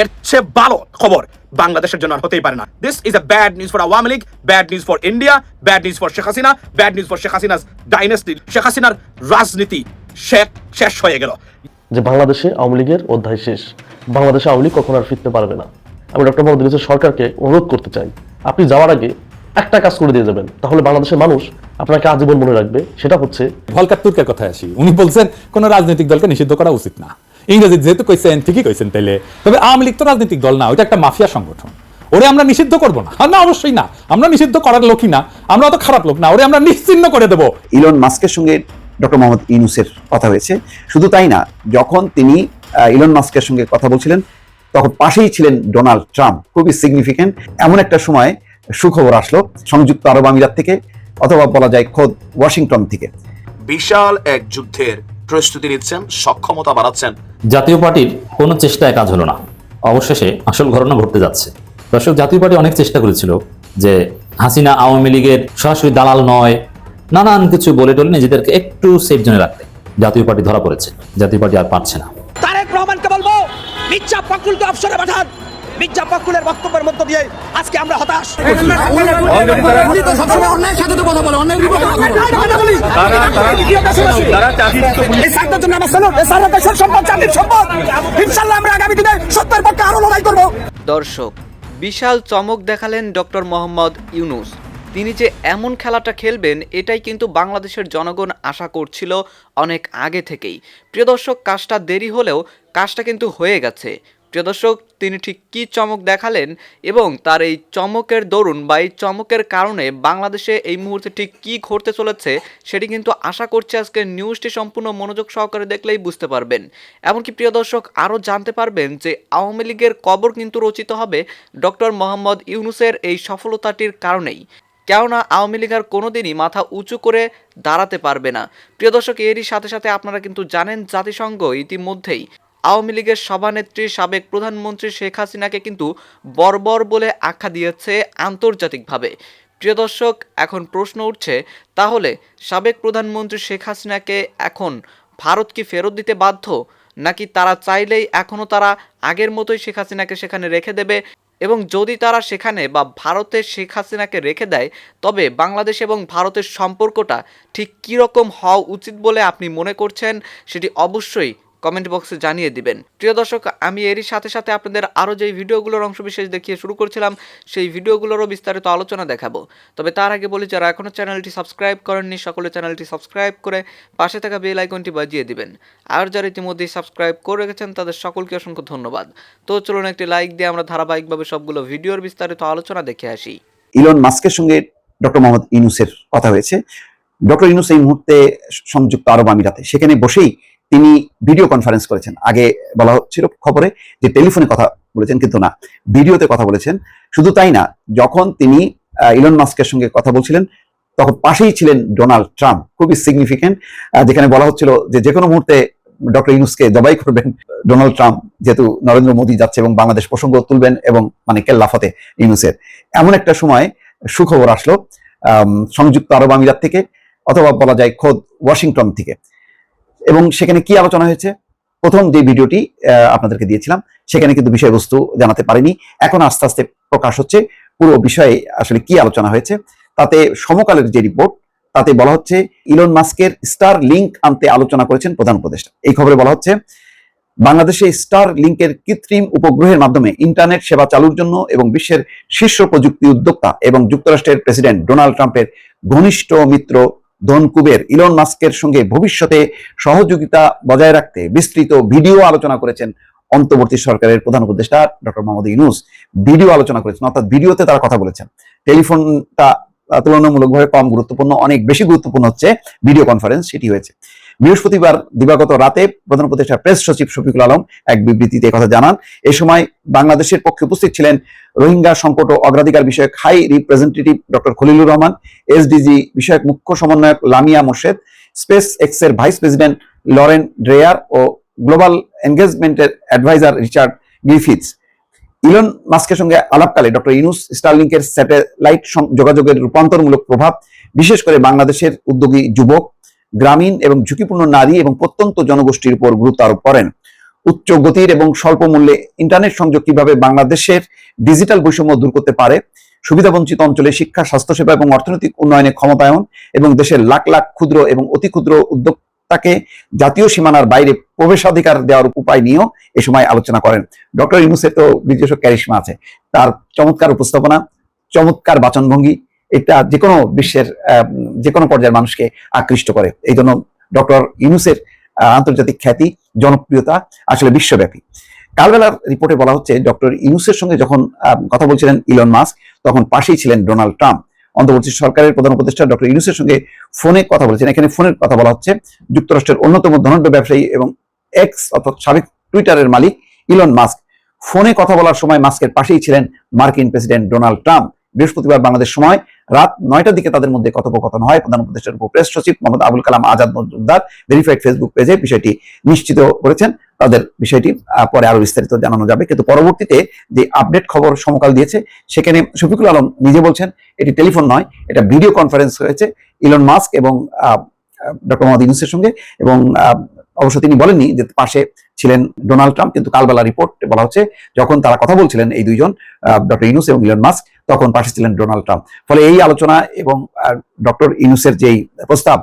এর চেয়ে ভালো খবর বাংলাদেশের জন্য আর হতেই পারে না। This is a bad news for Awami League bad news for India bad news for Sheikh Hasina bad news for Sheikh Hasina's dynasty Sheikh হাসিনার রাজনীতি শেখ শেষ হয়ে গেল। যে বাংলাদেশে আওয়ামী লীগের অধ্যায় শেষ বাংলাদেশে আওয়ামী লীগ কখনো আর ফিরতে পারবে না। আমি ডক্টর মোহাম্মদ ইউনূসের সরকারকে অনুরোধ করতে চাই আপনি যাওয়ার আগে একটা কাজ করে দিয়ে যাবেন তাহলে বাংলাদেশের মানুষ আপনাকে আজীবন মনে রাখবে সেটা হচ্ছে ভলকার তুর্কের কথায় আসি উনি বলছেন কোনো রাজনৈতিক দলকে নিষিদ্ধ করা উচিত না। ইংরেজি যেহেতু কইছেন ঠিকই কইছেন তাইলে। তবে আওয়ামী লীগ তো রাজনৈতিক দল না ওইটা একটা মাফিয়া সংগঠন। ওরে আমরা নিষিদ্ধ করব না। না অবশ্যই না। আমরা নিষিদ্ধ করার লোকই না। আমরা অত খারাপ লোক না। ওরে আমরা নিশ্চিন্ন করে দেবো। ইলন মাস্কের সঙ্গে ডক্টর মোহাম্মদ ইউনুসের কথা হয়েছে। শুধু তাই না যখন তিনি আহ, ইলন মাস্কের সঙ্গে কথা বলছিলেন তখন পাশেই ছিলেন ডোনাল্ড ট্রাম্প। খুবই সিগনিফিকেন্ট। এমন একটা সময় সুখবর আসলো সংযুক্ত আরব আমিরাত থেকে অথবা বলা যায় খোদ ওয়াশিংটন থেকে। বিশাল এক যুদ্ধের প্রস্তুতি নিচ্ছেন সক্ষমতা বাড়াচ্ছেন। জাতীয় পার্টির কোনো চেষ্টায় কাজ হলো না। অবশেষে আসল ঘটনা ঘটতে যাচ্ছে। দর্শক জাতীয় পার্টি অনেক চেষ্টা করেছিল যে হাসিনা আওয়ামী লীগের সরাসরি দালাল নয় নানান কিছু বলে টলে নিজেদেরকে একটু সেফ জোনে রাখতে। জাতীয় পার্টি ধরা পড়েছে। জাতীয় পার্টি আর পারছে না। তারেক রহমানকে বলব মির্জা ফখরুলকে অবসরে পাঠান। মির্জা ফখরুলের বক্তব্যের মধ্য দিয়ে আজকে আমরা হতাশ। এই স্বার্থের জন্য আমার শোনো, এই স্বার্থ দেশের সম্পদ, জাতির সম্পদ। ইনশাল্লাহ আমরা আগামী দিনে সত্যের পক্ষে আরও লড়াই করব। দর্শক বিশাল চমক দেখালেন ডক্টর মোহাম্মদ ইউনুস। তিনি যে এমন খেলাটা খেলবেন এটাই কিন্তু বাংলাদেশের জনগণ আশা করছিল অনেক আগে থেকেই। প্রিয় দর্শক কাজটা দেরি হলেও কাজটা কিন্তু হয়ে গেছে। প্রিয় দর্শক, তিনি ঠিক কী চমক দেখালেন এবং তার এই চমকের দরুন বা এই চমকের কারণে বাংলাদেশে এই মুহূর্তে ঠিক কী ঘটতে চলেছে সেটি কিন্তু আশা করছি আজকে নিউজটি সম্পূর্ণ মনোযোগ সহকারে দেখলেই বুঝতে পারবেন। এমনকি প্রিয় দর্শক, আরও জানতে পারবেন যে আওয়ামী লীগের কবর কিন্তু রচিত হবে ডক্টর মোহাম্মদ ইউনুসের এই সফলতাটির কারণেই। কেননা, আওয়ামী লীগ আর কোনোদিনই মাথা উঁচু করে দাঁড়াতে পারবে না। প্রিয় দর্শক, এরই সাথে সাথে আপনারা কিন্তু জানেন জাতিসংঘ ইতিমধ্যেই আওয়ামী লীগের সভানেত্রী সাবেক প্রধানমন্ত্রী শেখ হাসিনাকে কিন্তু বর্বর বলে আখ্যা দিয়েছে আন্তর্জাতিকভাবে। প্রিয় দর্শক, এখন প্রশ্ন উঠছে, তাহলে সাবেক প্রধানমন্ত্রী শেখ হাসিনাকে এখন ভারত কি ফেরত দিতে বাধ্য? নাকি তারা চাইলেই এখনও তারা আগের মতোই শেখ হাসিনাকে সেখানে রেখে দেবে? এবং যদি তারা সেখানে বা ভারতে শেখ হাসিনাকে রেখে দেয়, তবে বাংলাদেশ এবং ভারতের সম্পর্কটা ঠিক কীরকম হওয়া উচিত বলে আপনি মনে করছেন? সেটি অবশ্যই কমেন্ট বক্সে জানিয়ে দিবেন। প্রিয় দর্শক, আমি এরই সাথে সাথে আপনাদের আরও যেই ভিডিওগুলোর অংশবিশেষ দেখিয়ে শুরু করছিলাম, সেই ভিডিওগুলোরও বিস্তারিত আলোচনা দেখাবো। তবে তার আগে বলি, যারা এখনও চ্যানেলটি সাবস্ক্রাইব করেননি, সকলে চ্যানেলটি সাবস্ক্রাইব করে পাশে থাকা বেল আইকনটি বাজিয়ে দিবেন। আর যারা ইতিমধ্যেই সাবস্ক্রাইব করে রেখেছেন, তাদের সকলকে অসংখ্য ধন্যবাদ। তো চলুন একটি লাইক দিয়ে আমরা ধারাবাহিকভাবে সবগুলো ভিডিওর বিস্তারিত আলোচনা দেখে আসি। ইলন মাস্কের সঙ্গে ডক্টর মোহাম্মদ ইউনুসের কথা হয়েছে। ডক্টর ইউনুস এই মুহূর্তে সংযুক্ত আরব আমিরাতে। সেখানে বসেই তিনি ভিডিও কনফারেন্স করেছেন। আগে বলা হচ্ছিল খবরে যে টেলিফোনে কথা বলেছেন, কিন্তু না, ভিডিওতে কথা বলেছেন। শুধু তাই না, যখন তিনি ইলন মাস্কের সঙ্গে কথা বলছিলেন, তখন পাশেই ছিলেন ডোনাল্ড ট্রাম্প খুবই সিগনিফিকেন্ট যেখানে বলা হচ্ছিল যে যে কোনো মুহূর্তে ডক্টর ইউনুসকে জবাই করবেন ডোনাল্ড ট্রাম্প যেহেতু নরেন্দ্র মোদী যাচ্ছে এবং বাংলাদেশ প্রসঙ্গ তুলবেন এবং মানে কেল্লাফতে ইউনুসের। এমন একটা সময় সুখবর আসলো সংযুক্ত আরব আমিরাত থেকে। অথবা বলা যায় খোদ ওয়াশিংটন থেকে। এবং সেখানে কি আলোচনা হয়েছে? প্রথম যে ভিডিওটি আপনাদেরকে দিয়েছিলাম, সেখানে কিন্তু বিষয়বস্তু জানাতে পারিনি। এখন আস্তে আস্তে প্রকাশ হচ্ছে, পুরো বিষয়ে আসলে কি আলোচনা হয়েছে, তাতে সমকালের যে রিপোর্ট তাতে বলা হচ্ছে ইলন মাস্কের স্টার লিঙ্ক আনতে আলোচনা করেছেন প্রধান উপদেষ্টা। এই খবরে বলা হচ্ছে, বাংলাদেশে স্টার লিঙ্কের কৃত্রিম উপগ্রহের মাধ্যমে ইন্টারনেট সেবা চালুর জন্য এবং বিশ্বের শীর্ষ প্রযুক্তি উদ্যোক্তা এবং যুক্তরাষ্ট্রের প্রেসিডেন্ট ডোনাল্ড ট্রাম্পের ঘনিষ্ঠ মিত্র ধনকুবের ইলন মাস্কের সঙ্গে ভবিষ্যতে সহযোগিতা বজায় রাখতে বিস্তৃত ভিডিও আলোচনা করেছেন অন্তর্বর্তী সরকারের প্রধান উপদেষ্টা ডক্টর মোহাম্মদ ইউনুস। ভিডিও আলোচনা করেছেন, অর্থাৎ ভিডিওতে তারা কথা বলেছেন। টেলিফোনটা তুলনামূলকভাবে কম গুরুত্বপূর্ণ, অনেক বেশি গুরুত্বপূর্ণ হচ্ছে ভিডিও কনফারেন্স, সেটি হয়েছে। বৃহস্পতিবার দিবাগত রাতে প্রধান উপদেষ্টা প্রেস সচিব শফিকুল আলম এক বিবৃতিতে কথা জানান। এ সময় বাংলাদেশের পক্ষে উপস্থিত ছিলেন রোহিঙ্গা সংকট ও অগ্রাধিকার বিষয়ক high representative doctor Khalilur Rahman, SDG বিষয়ক মুখ্য সমন্বয়ক লামিয়া মোর্শেদ, স্পেস এক্সের ভাইস প্রেসিডেন্ট লরেন ড্রেয়ার ও গ্লোবাল এনগেজমেন্টের অ্যাডভাইজার রিচার্ড গ্রিফিথস। ইলন মাস্কের সঙ্গে আলাপকালে ডক্টর ইনুস স্টারলিংকের স্যাটেলাইট যোগাযোগের রূপান্তরমূলক প্রভাব, বিশেষ করে বাংলাদেশের উদ্যোগী যুবক গ্রামীণ এবং ঝুঁকিপূর্ণ নারী এবং প্রত্যন্ত জনগোষ্ঠীর উপর গুরুত্ব আরোপ করেন। উচ্চ গতির এবং স্বল্প মূল্যে ইন্টারনেট সংযোগ কীভাবে বাংলাদেশের ডিজিটাল বৈষম্য দূর করতে পারে, সুবিধাবঞ্চিত অঞ্চলে শিক্ষা, স্বাস্থ্যসেবা এবং অর্থনৈতিক উন্নয়নে ক্ষমতায়ন এবং দেশের লাখ লাখ ক্ষুদ্র এবং অতি ক্ষুদ্র উদ্যোক্তাকে জাতীয় সীমানার বাইরে প্রবেশাধিকার দেওয়ার উপায় নিয়েও এ সময় আলোচনা করেন। ডক্টর ইউনুসের তো নিজস্ব ক্যারিশমা আছে। তার চমৎকার উপস্থাপনা, চমৎকার বাচনভঙ্গি এটা যে কোনো বিশ্বের যে কোনো পর্যায়ের মানুষকে আকৃষ্ট করে। এই জন্য ডক্টর ইউনুসের আন্তর্জাতিক খ্যাতি, জনপ্রিয়তা আসলে বিশ্বব্যাপী। কালবেলার রিপোর্টে বলা হচ্ছে, ডক্টর ইউনুসের সঙ্গে যখন কথা বলছিলেন ইলন মাস্ক, তখন পাশেই ছিলেন ডোনাল্ড ট্রাম্প। অন্তর্বর্তী সরকারের প্রধান উপদেষ্টা ডক্টর ইউনুসের সঙ্গে ফোনে কথা বলেছেন। এখানে ফোনের কথা বলা হচ্ছে, যুক্তরাষ্ট্রের অন্যতম ধনাঢ্য ব্যবসায়ী এবং এক্স অর্থাৎ সাবেক টুইটারের মালিক ইলন মাস্ক। ফোনে কথা বলার সময় মাস্কের পাশেই ছিলেন মার্কিন প্রেসিডেন্ট ডোনাল্ড ট্রাম্প। বৃহস্পতিবার বাংলাদেশ সময় রাত নয়টার দিকে তাদের মধ্যে কথোপকথন হয় প্রধান উপদেষ্টার উপপ্রেস সচিব মোহাম্মদ আবুল কালাম আজাদ মজুমদার ভেরিফাইড ফেসবুক পেজে বিষয়টি নিশ্চিত করেছেন। তাদের বিষয়টি পরে আরও বিস্তারিত জানানো যাবে। কিন্তু পরবর্তীতে যে আপডেট খবর সমকাল দিয়েছে, সেখানে শফিকুল আলম নিজে বলছেন, এটি টেলিফোন নয়, এটা ভিডিও কনফারেন্স হয়েছে ইলন মাস্ক এবং ডক্টর মোহাম্মদ ইউনুসের সঙ্গে এবং অবশ্য তিনি বলেননি যে পাশে ছিলেন ডোনাল্ড ট্রাম্প, কিন্তু কালবেলা রিপোর্ট বলা হচ্ছে, যখন তারা কথা বলছিলেন এই দুইজন ডক্টর ইউনুস এবং ইলন মাস্ক, তখন পাশে ছিলেন ডোনাল্ড ট্রাম্প। ফলে এই আলোচনা এবং ডক্টর ইউনুসের যেই প্রস্তাব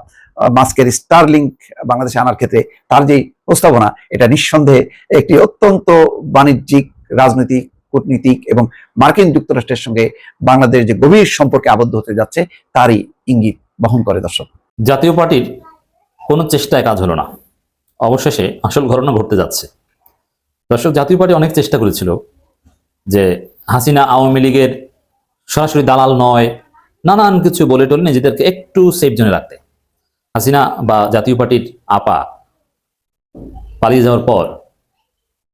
মাস্কের স্টার লিঙ্ক বাংলাদেশে আনার ক্ষেত্রে তার যেই প্রস্তাবনা, এটা নিঃসন্দেহে একটি অত্যন্ত বাণিজ্যিক, রাজনৈতিক, কূটনীতিক এবং মার্কিন যুক্তরাষ্ট্রের সঙ্গে বাংলাদেশ যে গভীর সম্পর্কে আবদ্ধ হতে যাচ্ছে, তারই ইঙ্গিত বহন করে দর্শক। জাতীয় পার্টির কোনো চেষ্টায় কাজ হলো না। অবশেষে আসল ঘটনা ঘটতে যাচ্ছে। দর্শক, জাতীয় পার্টি অনেক চেষ্টা করেছিল যে হাসিনা আওয়ামী লীগের সরাসরি দালাল নয়, নানান কিছু বলে টলে নিজেদেরকে একটু সেফ জোনে রাখতে। হাসিনা বা জাতীয় পার্টির আপা পালিয়ে যাওয়ার পর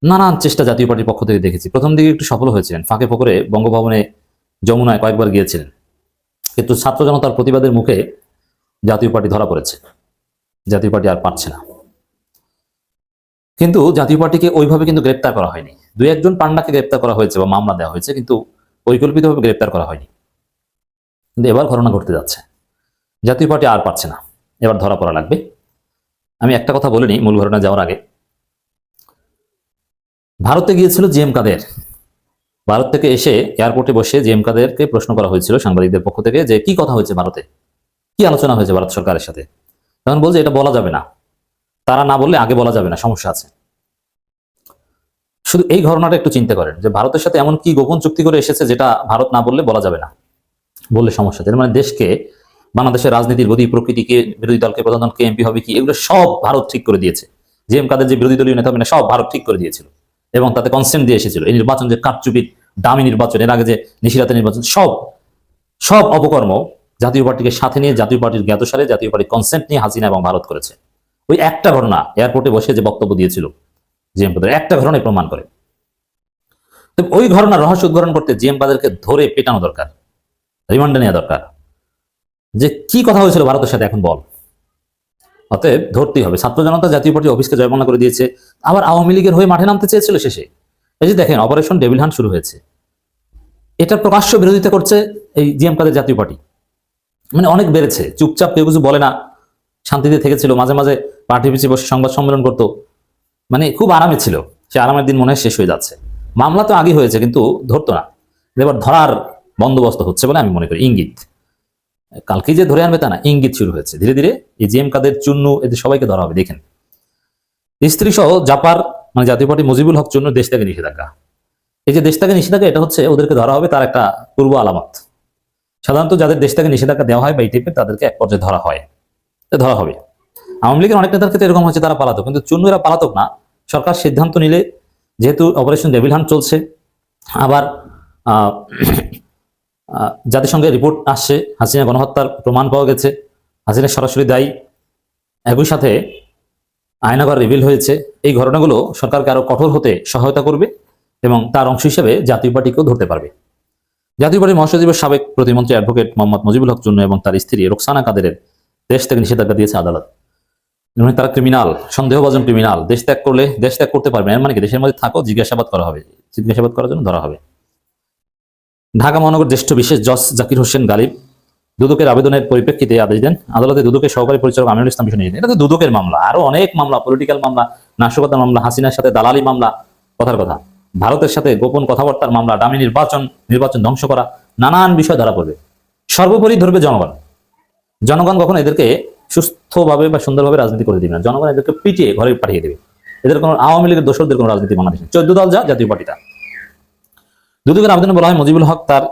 নানান চেষ্টা জাতীয় পার্টির পক্ষ থেকে দেখেছি। প্রথম দিকে একটু সফল হয়েছিলেন, ফাঁকে ফোকরে বঙ্গভবনে যমুনায় কয়েকবার গিয়েছিলেন। কিন্তু ছাত্র জনতার প্রতিবাদের মুখে জাতীয় পার্টি ধরা পড়েছে। জাতীয় পার্টি আর পারছে না। কিন্তু জাতীয় পার্টিকে ওইভাবে কিন্তু গ্রেপ্তার করা হয়নি। দুই একজন পান্ডাকে গ্রেপ্তার করা হয়েছে বা মামলা দেওয়া হয়েছে, কিন্তু পরিকল্পিতভাবে গ্রেপ্তার করা হয়নি। কিন্তু এবার ঘটনা ঘটতে যাচ্ছে। জাতীয় পার্টি আর পারছে না। এবার ধরা পড়া লাগবে। আমি একটা কথা বলিনি, মূল ঘটনা যাওয়ার আগে। ভারতে গিয়েছিল জি এম কাদের। ভারত থেকে এসে এয়ারপোর্টে বসে জি এম কাদেরকে প্রশ্ন করা হয়েছিল সাংবাদিকদের পক্ষ থেকে যে, কি কথা হয়েছে ভারতে? কি আলোচনা হয়েছে ভারত সরকারের সাথে? তখন বলছে, এটা বলা যাবে না। তারা না বললে আগে বলা যাবে না, সমস্যা আছে। শুধু এই ঘটনাটা একটু চিন্তা করেন যে ভারতের সাথে এমন কি গোপন চুক্তি করে এসেছে যেটা ভারত না বললে বলা যাবে না। বললে সমস্যা আছে। মানে দেশকে, বাংলাদেশের রাজনীতির গতি, প্রকৃতিকে, বিরোধী দলকে, প্রধান দলকে, এমপি হবে কি, এগুলো সব ভারত ঠিক করে দিয়েছে। জি এম কাদের যে বিরোধী দলীয় নেতা সব ভারত ঠিক করে দিয়েছিল। এবং তাতে কনসেন্ট দিয়ে এসেছিল। এই নির্বাচন যে কারচুপির দামি নির্বাচন, এর আগে যে নিশিরাতে নির্বাচন, সব সব অপকর্ম জাতীয় পার্টিকে সাথে নিয়ে জাতীয় পার্টির জ্ঞাতসারে জাতীয় পার্টির কনসেন্ট নিয়ে হাসিনা এবং ভারত করেছে। ওই একটা ঘটনা এয়ারপোর্টে বসে যে বক্তব্য দিয়েছিল জিএম কাদের একটা ঘটনায় প্রমাণ করে। তো ওই ঘটনা রহস্য উদ্ঘাটন করতে জিএম কাদেরকে ধরে পেটানো দরকার, রিমান্ডে নেওয়া দরকার। যে কি কথা হয়েছিল ভারতের সাথে এখন বল। অতএব ধরতেই হবে, ছাত্র জনতা জাতীয় পার্টি অফিসকে জয়মানা করে দিয়েছে, আবার আওয়ামী লীগের হয়ে মাঠে নামতে চেয়েছিল শেষে। এই যে দেখেন, অপারেশন ডেভিল হান্ট শুরু হয়েছে। এটা প্রকাশ্য বিরোধিতা করছে এই জিএম কাদের জাতীয় পার্টি। মানে অনেক বেড়েছে, চুপচাপ কেউ কিছু বলে না, শান্তিতে থেকেছিল, মাঝে মাঝে পার্টি পিছিয়ে বসে সংবাদ সম্মেলন করতো। মানে খুব আরামে ছিল। সে আরামের দিন মনে শেষ হয়ে যাচ্ছে। মামলা তো আগে হয়েছে, কিন্তু ধরতো না। এবার ধরার বন্দোবস্ত হচ্ছে বলে আমি মনে করি। ইঙ্গিত। কালকে যে ধরে আনবে তা না, ইঙ্গিত শুরু হয়েছে। ধীরে ধীরে এই জিএম কাদের চুন্নু এদের সবাইকে ধরা হবে। দেখেন। স্ত্রী সহ জাপার মানে জাতীয় পার্টি মুজিবুল হক চুন্নু দেশ থেকে নিষেধাজ্ঞা। এই যে দেশ থেকে নিষেধাজ্ঞা, এটা হচ্ছে ওদেরকে ধরা হবে তার একটা পূর্ব আলামত। সাধারণত যাদের দেশ থেকে নিষেধাজ্ঞা দেওয়া হয় বা এই টাইপের তাদেরকে এক পর্যায়ে ধরা হয়। ধরা হবে। আওয়ামী লীগের অনেক নেতার ক্ষেত্রে এরকম হচ্ছে তারা পালাতক কিন্তু চুন্নুরা পালাতক না। সরকার সিদ্ধান্ত নিলে যেহেতু অপারেশন ডেভিল হান্ট চলছে, আবার জাতিসংঘের রিপোর্ট আসছে, হাসিনা গণহত্যার প্রমাণ পাওয়া গেছে। হাসিনা সরাসরি দায়ী। একই সাথে আয়নাগর রিভিল হয়েছে। এই ঘটনাগুলো সরকারকে আরও কঠোর হতে সহায়তা করবে এবং তার অংশ হিসেবে জাতীয় পার্টিকেও ধরতে পারবে। জাতীয় পার্টির মহাসচিবের সাবেক প্রতিমন্ত্রী অ্যাডভোকেট মোহাম্মদ মুজিবুল হক চুন্নু এবং তার স্ত্রী রোকসানা কাদেরের দেশ থেকে নিষেধাজ্ঞা দিয়েছে আদালত। মানে তারা ক্রিমিনাল সন্দেহভাজন ক্রিমিনাল দেশ ত্যাগ করলে, দেশ ত্যাগ করতে পারবে মানে কি? দেশের মধ্যে থাকো, জিজ্ঞাসাবাদ করা হবে। জিজ্ঞাসাবাদ করার জন্য ধরা হবে। ঢাকা মহানগর জ্যেষ্ঠ বিশেষ জজ জাকির হোসেন গালিব দুদকের আবেদনের পরিপ্রেক্ষিতে আদেশ দেন। আদালতে দুদকের সহকারী পরিচালক আমিনুল ইসলাম বিষয় নিয়ে এটা তো দুদকের মামলা। আরও অনেক মামলা পলিটিক্যাল মামলা নাশকতার মামলা, হাসিনার সাথে দালালি মামলা, কথার কথা। ভারতের সাথে গোপন কথাবার্তার মামলা, দামি নির্বাচন নির্বাচন ধ্বংস করা, নানান বিষয় ধরা পড়বে। সর্বোপরি ধরবে জনগণ। জনগণ কখনো এদেরকে সুস্থভাবে বা সুন্দরভাবে রাজনীতি করে দিবে না। জনগণ এদেরকে পিটিয়ে ঘরে পাঠিয়ে দেবে। এদের কোনো আওয়ামী লীগের দোষরদের কোনো রাজনীতি বাংলাদেশে চোদ্দ দল যা, জাতীয় পার্টিটা। দুদকের আবেদনে বলা হয় মুজিবুল হক তার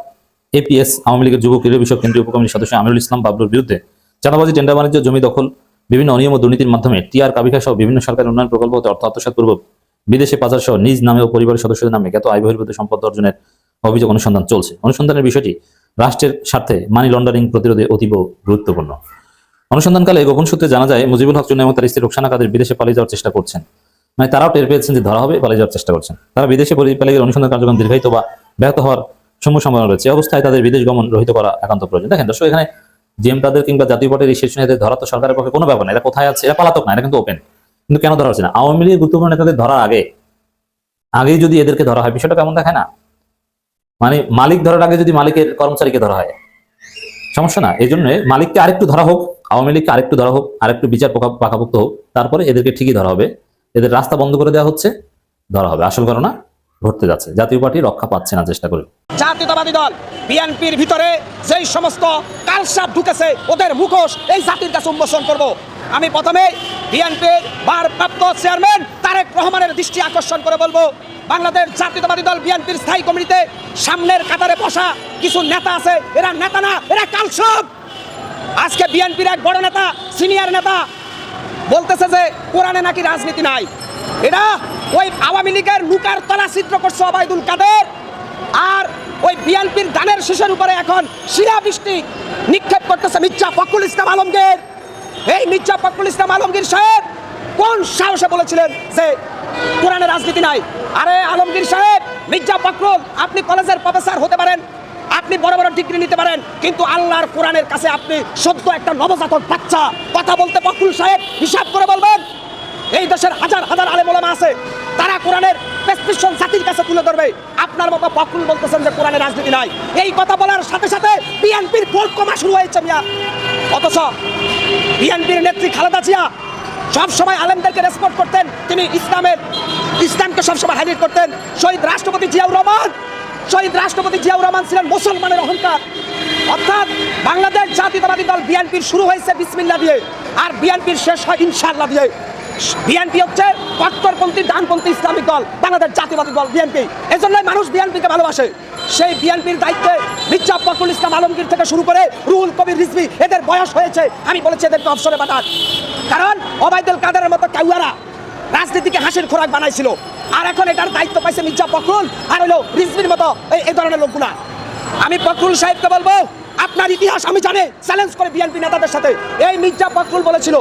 এপিএস, আওয়ামী লীগের যুব ক্রীড়া বিষয়ক কেন্দ্রীয় উপকমিটির সদস্য আমিরুল ইসলাম বাবলুর বিরুদ্ধে চাঁদাবাজি, টেন্ডার বাণিজ্য, জমি দখল, বিভিন্ন অনিয়ম ও দুর্নীতির মাধ্যমে টিআর কাবিখা সহ বিভিন্ন সরকারি উন্নয়ন প্রকল্প হতে অর্থ আত্মসাৎ পূর্বক বিদেশে পাচার সহ নিজ নামে ও পরিবারের সদস্যদের নামে জ্ঞাত আয় বহির্ভূত সম্পদ অর্জনের অভিযোগ অনুসন্ধান চলছে। অনুসন্ধানের বিষয়টি রাষ্ট্রের স্বার্থে মানি লন্ডারিং প্রতিরোধে অতীব গুরুত্বপূর্ণ। অনুসন্ধানকালে গোপন সূত্রে জানা যায়, মুজিবুল হক চুন্না এবং তার স্ত্রী রোকসানা কাদের বিদেশে পালিয়ে যাওয়ার চেষ্টা করছেন। মানে তারাও টের পেয়েছেন যে ধরা হবে, পালিয়ে যাওয়ার চেষ্টা করছেন। তারা বিদেশে পালিয়ে গেলে অনুসন্ধান কার্যক্রম দীর্ঘায়িত বা ব্যাহত হওয়ার সম্মুখ সম্ভাবনা রয়েছে। অবস্থায় তাদের বিদেশ গমন রহিত করা একান্ত প্রয়োজন। দেখেন দর্শক, এখানে জিএম তাদের কিংবা জাতীয় পার্টির শীর্ষ নেতাদের ধরা তো সরকারের পক্ষে কোনো ব্যাপার না। এরা কোথায় আছে? এরা পালাতক না, এটা কিন্তু ওপেন কিন্তু কেন ধরা হচ্ছে না? আওয়ামী লীগের গুরুত্বপূর্ণ নেতাদের ধরার আগে, আগেই যদি এদেরকে ধরা হয়, বিষয়টা কেমন দেখায় না? মানে মালিক ধরার আগে যদি মালিকের কর্মচারীকে ধরা হয়, সমস্যা না। এই জন্য মালিককে আরেকটু ধরা হোক আওয়ামী লীগকে আরেকটু ধরা হোক, আরেকটু বিচার পোকা- পাকাপোক্ত হোক, তারপরে এদেরকে ঠিকই ধরা হবে। এদের রাস্তা বন্ধ করে দেওয়া হচ্ছে, ধরা হবে। আসল ঘটনা ঘটতে যাচ্ছে। জাতীয় পার্টি রক্ষা পাচ্ছে না, চেষ্টা করে। জাতীয়তাবাদী দল, বিএনপির ভিতরে যেই সমস্ত কালসাপ ঢুকেছে, ওদের মুখোশ এই জাতির কাছে উন্মোচন করব। আমি প্রথমে বিএনপির ভারপ্রাপ্ত চেয়ারম্যান তারেক রহমানের দৃষ্টি আকর্ষণ করে বলব, বাংলাদেশ জাতীয়তাবাদী দল, বিএনপির স্থায়ী কমিটিতে সামনের কাতারে বসা কিছু নেতা আছে। এরা নেতা না, এরা কালসাপ! আজকে বিএনপির এক বড় নেতা সিনিয়র নেতা বলতেছে যে কোরআনে নাকি রাজনীতি নাই। এটা ওই আওয়ামী লীগের লুকার তলা চিত্র করছে অবায়দুল কাদের, আর ওই বিএনপির ধানের শেষের উপরে এখন শিরা বৃষ্টি নিক্ষেপ করতেছে মির্জা ফখরুল ইসলাম আলমগীর। এই মির্জা ফখরুল ইসলাম আলমগীর সাহেব কোন সাহসে বলেছিলেন যে কোরআনে রাজনীতি নাই? আরে আলমগীর সাহেব, মির্জা ফখরুল, আপনি কলেজের প্রফেসর হতে পারেন আপনি বড় বড় ডিগ্রি নিতে পারেন, কিন্তু আল্লাহর কোরআনের কাছে আপনি সদ্য একটা নবজাতক বাচ্চা। কথা বলতে ফখরুল সাহেব হিসাব করে বলবেন, এই দেশের হাজার হাজার আলেম ওলামা আছে, তারা কোরআনের প্রেসক্রিপশন জাতির কাছে তুলে ধরবে। আপনার মতো ফখরুল বলতেছেন যে কোরআনের রাজনীতি নাই। এই কথা বলার সাথে সাথে বিএনপির ভোট কমা শুরু হয়েছে মিয়া। অথচ বিএনপির নেত্রী খালেদা জিয়া সবসময় আলেমদেরকে রেসপেক্ট করতেন, তিনি ইসলামের, ইসলামকে সবসময় হাইলাইট করতেন। শহীদ রাষ্ট্রপতি জিয়াউর রহমান শহীদ রাষ্ট্রপতি জিয়াউর রহমান ছিলেন মুসলমানের অহংকার। অর্থাৎ বাংলাদেশ জাতীয়তাবাদী দল বিএনপির শুরু হয়েছে বিসমিল্লা দিয়ে, আর বিএনপির শেষ হয় ইনশাআল্লাহ দিয়ে। বিএনপি হচ্ছে কট্টরপন্থী, ডানপন্থী ইসলামিক দল, বাংলাদেশ জাতীয়বাদী দল বিএনপি। এজন্যই মানুষ বিএনপিকে ভালোবাসে। সেই বিএনপির দায়িত্বে মির্জা ফখরুল ইসলাম আলমগীর থেকে শুরু করে রুহুল কবির রিজভি, এদের বয়স হয়েছে। আমি বলেছি এদেরকে অবসরে পাঠান। কারণ ওবায়দুল কাদেরের মতো কাউয়ারা রাজনীতিকে হাসির খোরাক বানাইছিল। আর এখন এটার দায়িত্ব পাইছে মির্জা ফখরুল আর হলো রিজভির মতো এই এই ধরনের লোকগুলা। আমি ফখরুল সাহেবকে বলব, আপনার ইতিহাস আমি জানি চ্যালেঞ্জ করে বিএনপি নেতাদের সাথে। এই মির্জা ফখরুল বলেছিল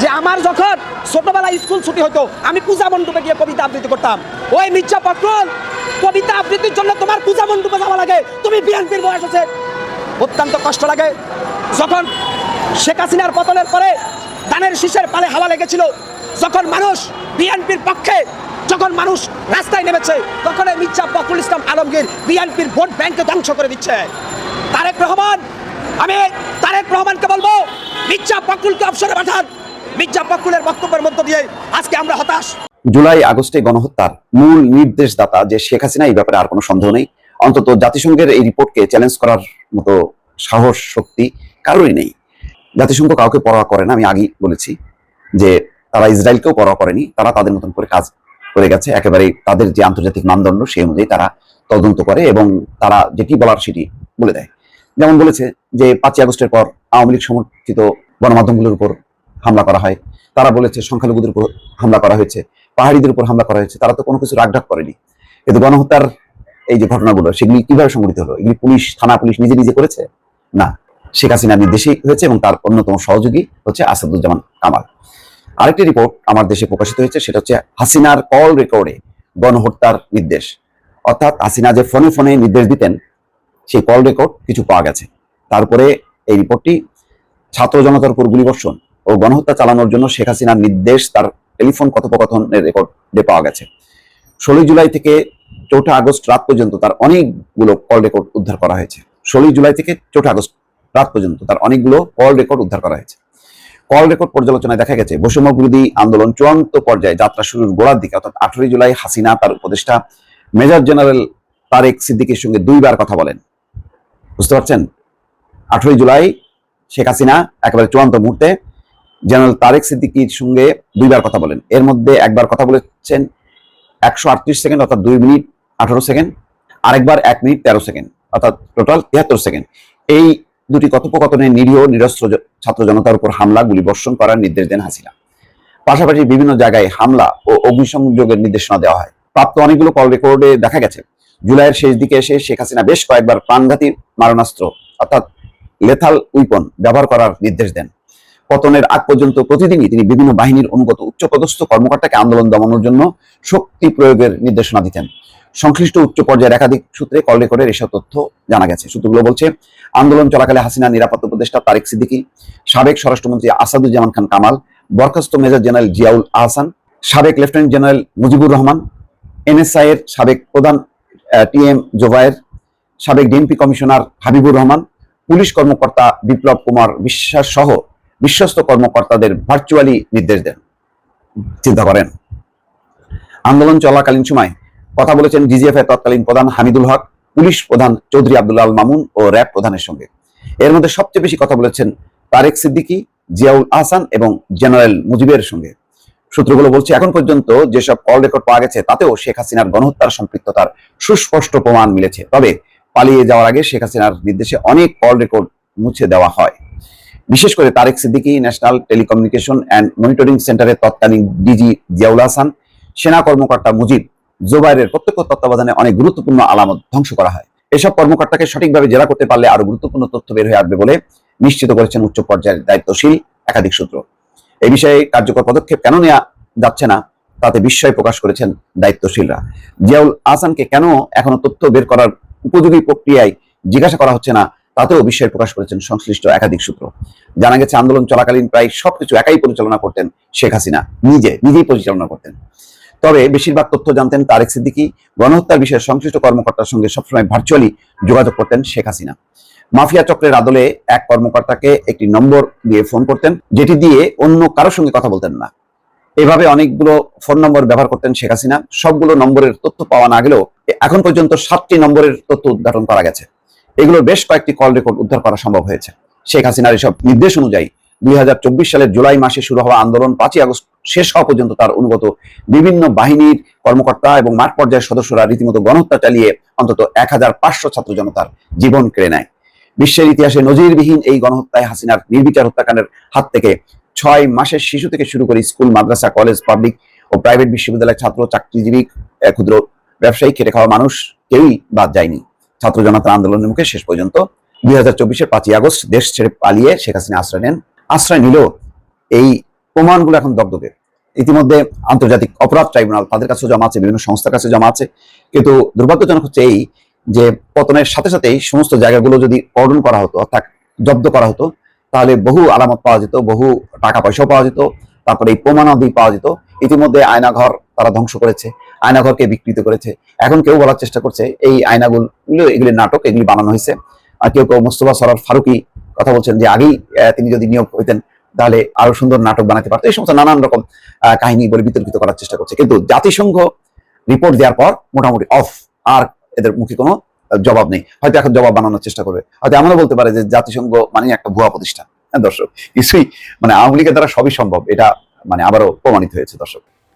যে আমার যখন ছোটবেলায় স্কুল ছুটি হতো, আমি পূজা মণ্ডপে গিয়ে কবিতা আবৃত্তি করতাম। ওই মির্জা ফখরুল, কবিতা আবৃত্তির জন্য তোমার পূজা মণ্ডপে যাওয়া লাগে, তুমি বিএনপির বয়স আছে। অত্যন্ত কষ্ট লাগে। যখন শেখ হাসিনার পতনের পরে ধানের শীষের পালে হাওয়া লেগেছিল যখন মানুষ বিএনপির পক্ষে যখন মানুষ রাস্তায় নেমেছে তখন এই মির্জা ফখরুল ইসলাম আলমগীর বিএনপির ভোট ব্যাংকে ধ্বংস করে দিচ্ছে। তারেক রহমান, আমি তারেক রহমানকে বলব, মির্জা ফখরুলকে অবসরে পাঠান। মির্জা ফখরুলের বক্তব্যের মধ্য দিয়ে আজকে আমরা হতাশ। জুলাই, আগস্টে গণহত্যার মূল নির্দেশদাতা যে শেখ হাসিনা, এই ব্যাপারে আর কোনো সন্দেহ নেই। অন্তত জাতিসংঘের এই রিপোর্টকে চ্যালেঞ্জ করার মতো সাহস, শক্তি কারোরই নেই। জাতিসংঘ কাউকে পরোয়া করে না, আমি আগেই বলেছি যে তারা ইসরায়েলকেও পরোয়া করেনি, তারা তাদের মতন করে কাজ করে গেছে। একেবারে তাদের যে আন্তর্জাতিক মানদণ্ড সেই অনুযায়ী তারা তদন্ত করে এবং তারা যেটি বলার সেটি বলে দেয়। যেমন বলেছে যে পাঁচই আগস্টের পর আওয়ামী লীগ সমর্থিত গণমাধ্যমগুলোর উপর হামলা করা হয়। তারা বলেছে সংখ্যালঘুদের উপর হামলা করা হয়েছে, পাহাড়িদের উপর হামলা করা হয়েছে, তারা তো কোনো কিছু রাগঢাক করেনি। কিন্তু গণহত্যার এই যে ঘটনাগুলো, সেগুলি কীভাবে সংঘটিত হলো? এগুলি পুলিশ, থানা পুলিশ নিজে নিজে করেছে? না, শেখ হাসিনার নির্দেশেই হয়েছে এবং তার অন্যতম সহযোগী হচ্ছে আসাদুজ্জামান কামাল। আরেকটি রিপোর্ট আমার দেশে প্রকাশিত হয়েছে, সেটা হচ্ছে হাসিনার কল রেকর্ডে গণহত্যার নির্দেশ। অর্থাৎ হাসিনা যে ফোনে ফোনে নির্দেশ দিতেন, সেই কল রেকর্ড কিছু পাওয়া গেছে। তারপরে এই রিপোর্টটি ছাত্র জনতার উপর গুলিবর্ষণ ও গণহত্যা চালানোর জন্য শেখ হাসিনার নির্দেশ তার টেলিফোন কথোপকথনের রেকর্ডে পাওয়া গেছে। ষোলোই জুলাই থেকে চৌঠা আগস্ট রাত পর্যন্ত তার অনেকগুলো কল রেকর্ড উদ্ধার করা হয়েছে। ষোলোই জুলাই থেকে চৌঠা আগস্ট রাত পর্যন্ত তার অনেকগুলো কল রেকর্ড উদ্ধার করা হয়েছে। কল রেকর্ড পর্যালোচনায় দেখা গেছে, বৈষম্য বিরোধী আন্দোলন চূড়ান্ত পর্যায়ে যাত্রা শুরুর গোড়ার দিকে, অর্থাৎ আঠারোই জুলাই হাসিনা তার উপদেষ্টা মেজর জেনারেল তারেক সিদ্দিকীর সঙ্গে দুইবার কথা বলেন। বুঝতে পারছেন? আঠারোই জুলাই শেখ হাসিনা একেবারে চূড়ান্ত মুহূর্তে জেনারেল তারেক সিদ্দিকির সঙ্গে দুইবার কথা বলেন। এর মধ্যে একবার কথা বলেছেন একশো আটত্রিশ সেকেন্ড, অর্থাৎ দুই মিনিট আঠারো সেকেন্ড, আরেকবার এক মিনিট তেরো সেকেন্ড, অর্থাৎ টোটাল তিয়াত্তর সেকেন্ড। এই দুটি কথোপকথনে নিরীহ, নিরস্ত্র ছাত্র জনতার উপর হামলা গুলি বর্ষণ করার নির্দেশ দেন হাসিনা। পাশাপাশি বিভিন্ন জায়গায় হামলা ও অগ্নিসংযোগের নির্দেশনা দেওয়া হয়। প্রাপ্ত অনেকগুলো কল রেকর্ডে দেখা গেছে, জুলাইয়ের শেষ দিকে এসে শেখ হাসিনা বেশ কয়েকবার প্রাণঘাতী মারণাস্ত্র, অর্থাৎ লেথাল উইপন ব্যবহার করার নির্দেশ দেন। পতনের আগ পর্যন্ত প্রতিদিনই তিনি বিভিন্ন বাহিনীর অনুগত উচ্চপদস্থ কর্মকর্তাকে আন্দোলন দমানোর জন্য শক্তি প্রয়োগের নির্দেশনা দিতেন। সংশ্লিষ্ট উচ্চ পর্যায়ের একাধিক সূত্রে কল রেকর্ডের এসব তথ্য জানা গেছে। সূত্রগুলো বলছে, আন্দোলন চলাকালে হাসিনা নিরাপত্তা উপদেষ্টা তারেক সিদ্দিকী, সাবেক স্বরাষ্ট্রমন্ত্রী আসাদুজ্জামান খান কামাল, বরখাস্ত মেজর জেনারেল জিয়াউল আহসান, সাবেক lieutenant general Mujibur Rahman NSI এর সাবেক প্রধান টি এম জোবায়ের, সাবেক DMP commissioner Habibur Rahman, police কর্মকর্তা বিপ্লব কুমার বিশ্বাস সহ বিশ্বস্ত কর্মকর্তাদের ভার্চুয়ালি নির্দেশ দেন। চিন্তা করেন। আন্দোলন চলাকালীন সময় কথা বলেছেন ডিজিএফ এর তৎকালীন প্রধান হামিদুল হক, পুলিশ প্রধান চৌধুরী আব্দুল্লাহ আল মামুন ও র্যাব প্রধানের সঙ্গে। এর মধ্যে সবচেয়ে বেশি কথা বলেছেন তারেক সিদ্দিকী, জিয়াউল আহসান এবং জেনারেল মুজিবের সঙ্গে। সূত্রগুলো বলছে, এখন পর্যন্ত যেসব কল রেকর্ড পাওয়া গেছে, তাতেও শেখ হাসিনার গণহত্যার সম্পৃক্ততার সুস্পষ্ট প্রমাণ মিলেছে। তবে পালিয়ে যাওয়ার আগে শেখ হাসিনার নির্দেশে অনেক কল রেকর্ড মুছে দেওয়া হয়। বিশেষ করে Tarek Siddiqui, national telecommunication and monitoring সেন্টারের তৎকালীন ডিজি জিয়াউল হাসান সেনা কর্মকর্তা মুজিব জোবাইরের প্রত্যক্ষ তত্ত্বাবধানে অনেক গুরুত্বপূর্ণ আলামত ধ্বংস করা হয়। এসব কর্মকর্তাকে সঠিকভাবে জেরা করতে পারলে আরও গুরুত্বপূর্ণ তথ্য বের হয়ে আসবে বলে নিশ্চিত করেছেন উচ্চ পর্যায়ের দায়িত্বশীল একাধিক সূত্র। এই বিষয়ে কার্যকর পদক্ষেপ কেন নেওয়া যাচ্ছে না, তাতে বিস্ময় প্রকাশ করেছেন দায়িত্বশীলরা। জিয়াউল আহসানকে কেন এখনও তথ্য বের করার উপযোগী প্রক্রিয়ায় জিজ্ঞাসা করা হচ্ছে না, তাতেও বিস্ময় প্রকাশ করেছেন সংশ্লিষ্ট একাধিক সূত্র। জানা গেছে, আন্দোলন চলাকালীন প্রায় সবকিছু একাই পরিচালনা করতেন শেখ হাসিনা। নিজে, নিজেই পরিচালনা করতেন। তবে বেশিরভাগ তথ্য জানতেন তারেক সিদ্দিকী। গণহত্যার বিষয়ে সংশ্লিষ্ট কর্মকর্তার সঙ্গে সবসময় ভার্চুয়ালি যোগাযোগ করতেন শেখ হাসিনা। মাফিয়া চক্রের আদলে এক কর্মকর্তাকে একটি নম্বর দিয়ে ফোন করতেন, যেটি দিয়ে অন্য কারোর সঙ্গে কথা বলতেন না। এভাবে অনেকগুলো ফোন নম্বর ব্যবহার করতেন শেখ হাসিনা। সবগুলো নম্বরের তথ্য পাওয়া না গেলেও এখন পর্যন্ত সাতটি নম্বরের তথ্য উদ্ঘাটন করা গেছে। এগুলোর বেশ কয়েকটি কল রেকর্ড উদ্ধার করা সম্ভব হয়েছে। শেখ হাসিনার এসব নির্দেশ অনুযায়ী দুই হাজার চব্বিশ সালের জুলাই মাসে শুরু হওয়া আন্দোলন পাঁচই আগস্ট শেষ হওয়া পর্যন্ত তার অনুগত বিভিন্ন বাহিনীর কর্মকর্তা এবং মাঠ পর্যায়ের সদস্যরা রীতিমতো গণহত্যা চালিয়ে অন্তত এক হাজার পাঁচশো ছাত্র জনতার জীবন কেড়ে নেয়। বিশ্বের ইতিহাসে নজিরবিহীন এই গণহত্যায় হাসিনার নির্বিচার হত্যাকাণ্ডের হাত থেকে ছয় মাসের শিশু থেকে শুরু করে স্কুল, মাদ্রাসা, কলেজ, পাবলিক ও প্রাইভেট বিশ্ববিদ্যালয়ের ছাত্র, চাকরিজীবী ক্ষুদ্র ব্যবসায়ী, খেটে খাওয়া মানুষ কেউই বাদ যায়নি। ছাত্র জনতা আন্দোলনের মুখে শেষ পর্যন্ত দুই হাজার চব্বিশের পাঁচই আগস্ট দেশ ছেড়ে পালিয়ে শেখ হাসিনা আশ্রয় নেন। আশ্রয় নিলেও এই প্রমাণগুলো এখন দগদগে। ইতিমধ্যে আন্তর্জাতিক অপরাধ ট্রাইব্যুনাল তাদের কাছে জমা আছে, বিভিন্ন সংস্থার কাছে জমা আছে। কিন্তু দুর্ভাগ্যজনক হচ্ছে এই যে পতনের সাথে সাথেই সমস্ত জায়গাগুলো যদি অর্ডন করা হতো, অর্থাৎ জব্দ করা হতো, তাহলে বহু আলামত পাওয়া যেত, বহু টাকা পয়সাও পাওয়া যেত, তারপরে এই প্রমাণাদি পাওয়া যেত। ইতিমধ্যে আয়নাঘর তারা ধ্বংস করেছে, আয়নাঘরকে বিকৃত করেছে। এখন কেউ বলার চেষ্টা করছে, এই আয়নাগুলো, এগুলি নাটক, এগুলি বানানো হয়েছে। আর কেউ কেউ মোস্তফা সরার ফারুকি কথা বলছেন যে আগেই তিনি যদি নিয়োগ হইতেন তাহলে আরও সুন্দর নাটক বানাতে পারতো। এই সমস্ত নানান রকম কাহিনী বলে বিতর্কিত করার চেষ্টা করছে। কিন্তু জাতিসংঘ রিপোর্ট দেওয়ার পর মোটামুটি অফ আর এদের মুখে কোনো জবাব নেই। হয়তো এখন জবাব বানানোর চেষ্টা করবে। হয়তো এমনও বলতে পারে যে জাতিসংঘ মানে একটা ভুয়া প্রতিষ্ঠান। হ্যাঁ দর্শক কিছুই মানে আওয়ামী লীগের দ্বারা সবই সম্ভব। এটা মানে আবারও প্রমাণিত হয়েছে, দর্শক।